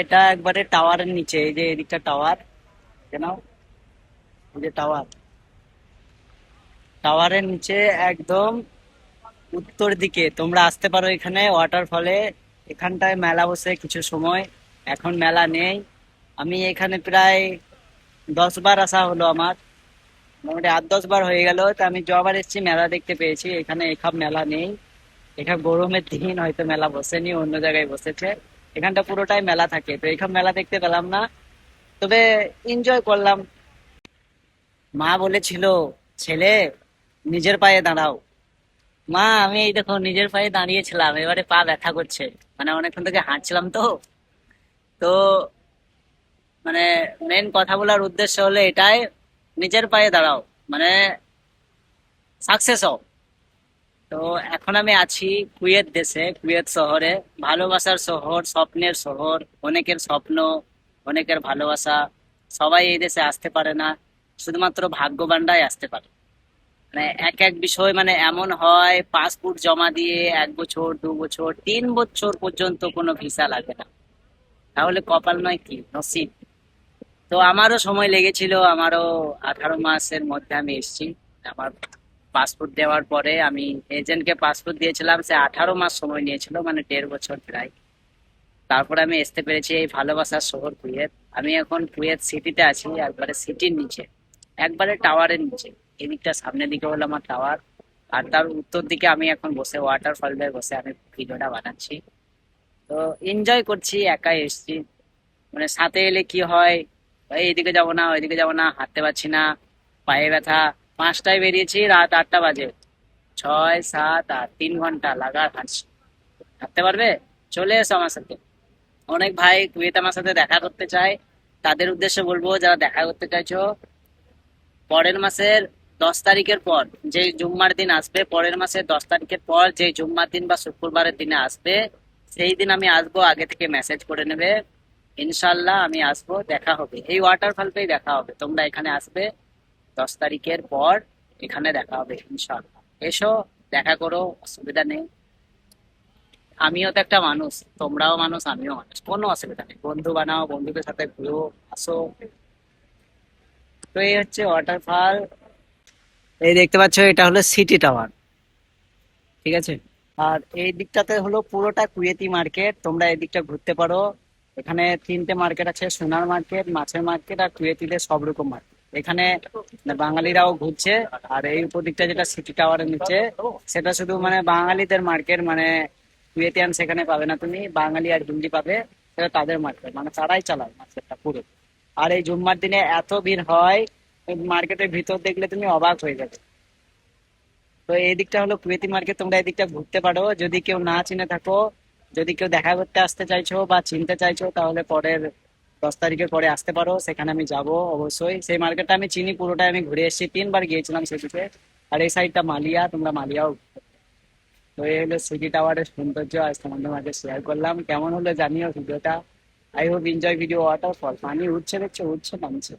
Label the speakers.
Speaker 1: এটা একবারে টাওয়ারের নিচে, এই যে এদিকটা টাওয়ার কেন এই যে টাওয়ার টাওয়ারের নিচে একদম উত্তর দিকে, তোমরা আসতে পারো এখানে ওয়াটারফলে এখানটায় মেলা বসে কিছু সময়, এখন মেলা নেই। আমি এখানে প্রায় দশ বার আসা হলো আমার। মোটামুটি আট দশ বার হয়ে গেল, তো আমি যবার এসেছি, মেলা দেখতে পেয়েছি। এখানে এসব মেলা নেই। এখানে গরমের দিন, হয়তো মেলা বসেনি, অন্য জায়গায় বসেছে। এখানটা পুরোটাই মেলা থাকে। তো এখানে মেলা দেখতে পেলাম না। তবে এনজয় করলাম। মা বলেছিল, ছেলে, নিজের পায়ে দাঁড়াও। মা, আমি এই দেখো, নিজের পায়ে দাঁড়িয়েছিলাম। এবারে পা ব্যথা করছে। মানে অনেকক্ষণ থেকে হাঁটছিলাম তো। তো মানে মেন কথা বলার উদ্দেশ্য হলো এটাই, নিজের পায়ে দাঁড়াও। মানে সাকসেস হও। তো এখন আমি আছি কুয়েত দেশে, কুয়েত শহরে। ভালোবাসার শহর, স্বপ্নের শহর, অনেকের স্বপ্ন, অনেকের ভালোবাসা। সবাই এই দেশে আসতে পারে না, শুধুমাত্র ভাগ্যবানরাই আসতে পারে। মানে এক এক বিষয় মানে এমন হয় পাসপোর্ট জমা দিয়ে এক বছর, দু বছর, তিন বছর পর্যন্ত কোনো ভিসা লাগে না। তাহলে কপাল নয় কি? নসিব। তো আমারও সময় লেগেছিল, আমারও আঠারো মাসের মধ্যে আমি এসেছি, আমার পাসপোর্ট দেওয়ার পরে আমি এজেন্টকে পাসপোর্ট দিয়েছিলাম, সে আঠারো মাস সময় নিয়েছিল মানে দেড় বছর প্রায়। তারপরে আমি আসতে পেরেছি এই ভালোবাসার শহর কুয়েত। আমি এখন কুয়েত সিটিতে আছি, একবারে সিটির নিচে, একবারে টাওয়ারের নিচে। এদিকটা সামনের দিকে হলো আমার টাওয়ার, আর তার উত্তর দিকে আমি এখন বসে ওয়াটারফল বসে আমি ভিডিওটা বানাচ্ছি। তো এনজয় করছি, একাই এসেছি। মানে সাথে এলে কি হয় এদিকে যাব না ওইদিকে যাব না, হাঁটতে পারছি না, পায়ে ব্যথা পাঁচটায় বেরিয়েছি, রাত আটটা বাজে। ছয়, সাত, আট, তিন ঘণ্টা লাগার হাঁটছি। হাঁটতে পারবে? চলে এসো আমার সাথে। অনেক ভাই কুয়েত আমার সাথে দেখা করতে চায়। তাদের উদ্দেশ্যে বলব, যারা দেখা করতে চাইছো, পরের মাসের দশ তারিখের পর যে জুম্মার দিন আসবে, পরের মাসের দশ তারিখের পর যে জুম্মার দিন বা শুক্রবারের দিনে আসবে, সেই দিন আমি আসব, আগে থেকে মেসেজ করে নেবে। ইনশাল্লাহ আমি আসব, দেখা হবে। এই ওয়াটারফলটাই দেখা হবে। তোমরা এখানে আসবে। দশ তারিখের পর এখানে দেখা হবে ইনশাল্লাহ এসো, দেখা করো, অসুবিধা নেই। আমিও তো একটা মানুষ, তোমরাও মানুষ, আমিও মানুষ। কোনো অসুবিধা নেই। বন্ধু বানাও, বন্ধুদের সাথে ঘুরো, আসো। তো এই হচ্ছে ওয়াটারফল এই দেখতে পাচ্ছ, এটা হলো সিটি টাওয়ার ঠিক আছে? আর এই দিকটাতে হলো পুরোটা কুয়েতি মার্কেট তোমরা এই দিকটা ঘুরতে পারো। এখানে তিনটে মার্কেট আছে, সোনার মার্কেট মাছের মার্কেট আর কুয়েতিদের সব রকম মার্কেট এখানে বাঙালিরাও ঘুরছে, আর এই উপর দিকটা যেটা সিটি টাওয়ারের নিচে, সেটা শুধু মানে বাঙালিদের মার্কেট মানে কুয়েতিয়ান সেখানে পাবে না তুমি, বাঙালি আর হিন্দি পাবে, সেটা তাদের মার্কেট মানে তারাই চালায় মার্কেটটা পুরো। আর এই জুম্মার দিনে এত ভিড় হয় মার্কেটের ভিতর দেখলে তুমি অবাক হয়ে যাবে। তো এই দিকটা হলো কুয়েতি মার্কেট তোমরা এই দিকটা ঘুরতে পারো। যদি কেউ না চিনে থাকো, যদি কেউ দেখা করতে আসতে চাইছো বা চিনতে চাইছো, তাহলে পরের দশ তারিখের পরে আসতে পারো, সেখানে আমি যাব অবশ্যই। সেই মার্কেটটা আমি চিনি, পুরোটাই আমি ঘুরে এসেছি। তিনবার গিয়েছিলাম সেদিকে আর এই সাইডটা মালিয়া, তোমরা মালিয়াও। তো এই হলো সিটি টাওয়ারের সৌন্দর্য। আজ তোমাদের মাঝে শেয়ার করলাম। কেমন হলো জানিও ভিডিওটা। I hope enjoy video waterfall পানি উঠছে দেখছ উঠছে নামছে